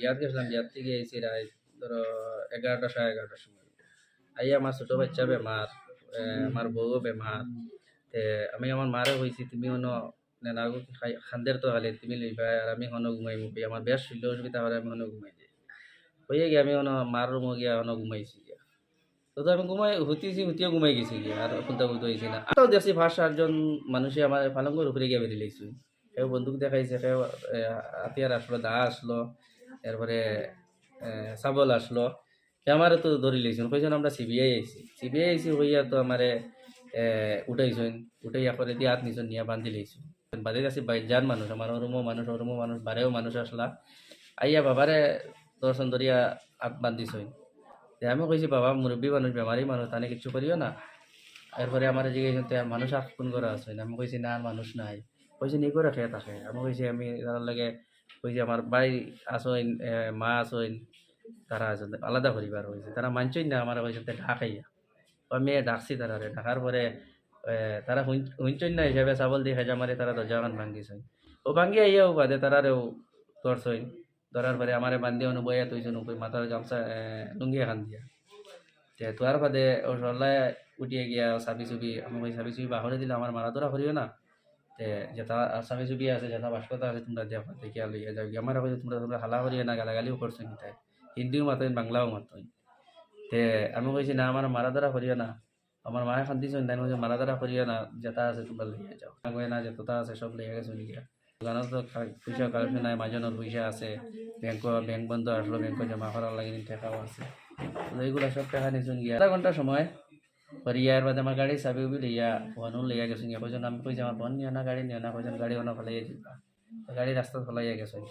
বিয়াত গেছিলাম বিয়ার থেকে এসে রায় ধরো এগারোটা সাড়ে এগারোটার সময়। আইয়া আমার ছোটো বাচ্চা বেমার আমার বউও বেমার। আমি আমার মারে হয়েছি তুমি অন্য নেনাগো খান্দের তো খালি তুমি লইবা আর আমি হনো ঘুমাই মুখি আমার বেশ শরীর অসুবিধা হলে আমি হনো ঘুমাই যাই। হয়ে গিয়ে আমি হনো মার রুমো গিয়া হনো ঘুমাইছি তো আমি ঘুমাই হুতিছি হুতিও ঘুমাই গেছি গিয়া, আর খুলতে খুলতে হয়েছি না। তো দেখছি ফার্স্ট চারজন মানুষে আমার ফালঙ্গর উপরে গিয়ে বেরিয়ে লাইছি। কেউ বন্দুক দেখাইছে কেউ হাতিয়ার আসলো, দা আসলো। এরপরে এ, শাবল আসলো। আমারও তো ধরি লইছেন? কইছেন আমরা সিবিআই আইছি। সিবিআই আইছি হইয়া তো আমারে উঠাইছেন। উঠাইয়া করে দিয়ে হাত নিছেন নিয়ে বান্ধি লইছেন। বাদে আছি বাইজান মানুষ আমার ওরমো মানুষ ওরমো মানুষ বারেও মানুষ আসলা। আইয়া বাবারে দর্শন ধরিয়া হাত বান্ধিছইন তে আমি কইছি বাবা মুরব্বী মানুষ বেমারি মানুষ তানে কিছু করিও না। এরপরে আমার তে মানুষ ফোন করা আছে। আমি কইছি না মানুষ নাই। কইছি নি করে খেয়ে থাকে আমি কইছি আমি তার লাগে কইছি আমার ভাই আসইন মা আসইন তারা আছে আলাদা পরিবার হয়েছে। তারা মানছই না আমার তে ঢাকাইয়া। তো আমি ডাকছি তারা ঢাকার পরে তারা হুঁচই না হিসাবে চাবল দিয়ে হেজা মারি তারা দরজাখান ভাঙ্গিছইন ও ভাঙ্গি আইয়াও বাদে তারারেও ধরছইন। ধরার পরে আমারে বান্ধি অনু বইয়া তুইছেন উপরে মাথার গামছা লুঙ্গি এখান দিয়া। তে তোয়ার বাদে ও সরলায় উঠিয়ে গিয়া চাবি চুবি আমি কই চাবি চুবি বাহরে দিলে আমার মারা ধরা করিও না। তে যেটা চাবি চুবি আছে যেটা বাস্কতা আছে, তোমরা দিয়া দেখিয়া লইয়া যাও আমার কইছে তোমরা তোমরা হালা করিয়া না গালাগালিও করছ নিতাই হিন্দিও মাতইন, বাংলাও মাতইন। তে আমি কইছি না আমার মারা ধরা করিও না। আমার মায়ে খান্দিছেন তাই কইছে মারা ধরা করিও না যেটা আছে, তোমরা লইয়া যাও। কই না যেটা আছে সব লইয়া গেছো নিকিয়া দোকানত তো পয়সা কালেকশন নাই মাজনের পয়সা আছে ব্যাংক ব্যাংক বন্ধ, আসলো ব্যাংক জমা করার লাগে টাকাও আছে। এইগুলা সব টাকা নিছুন গিয়া। আধা ঘণ্টা সময় হরিয়ার বাদে আমার গাড়ি চাবি উবি লইয়া ফোনও লইয়া গেছো ইয়া কইজন আমি কইছি আমার বোন নিও না গাড়ি নিও না কইজন গাড়ি অনা ফেলাইয়া গাড়ি রাস্তাত ফেলাইয়া গেছুন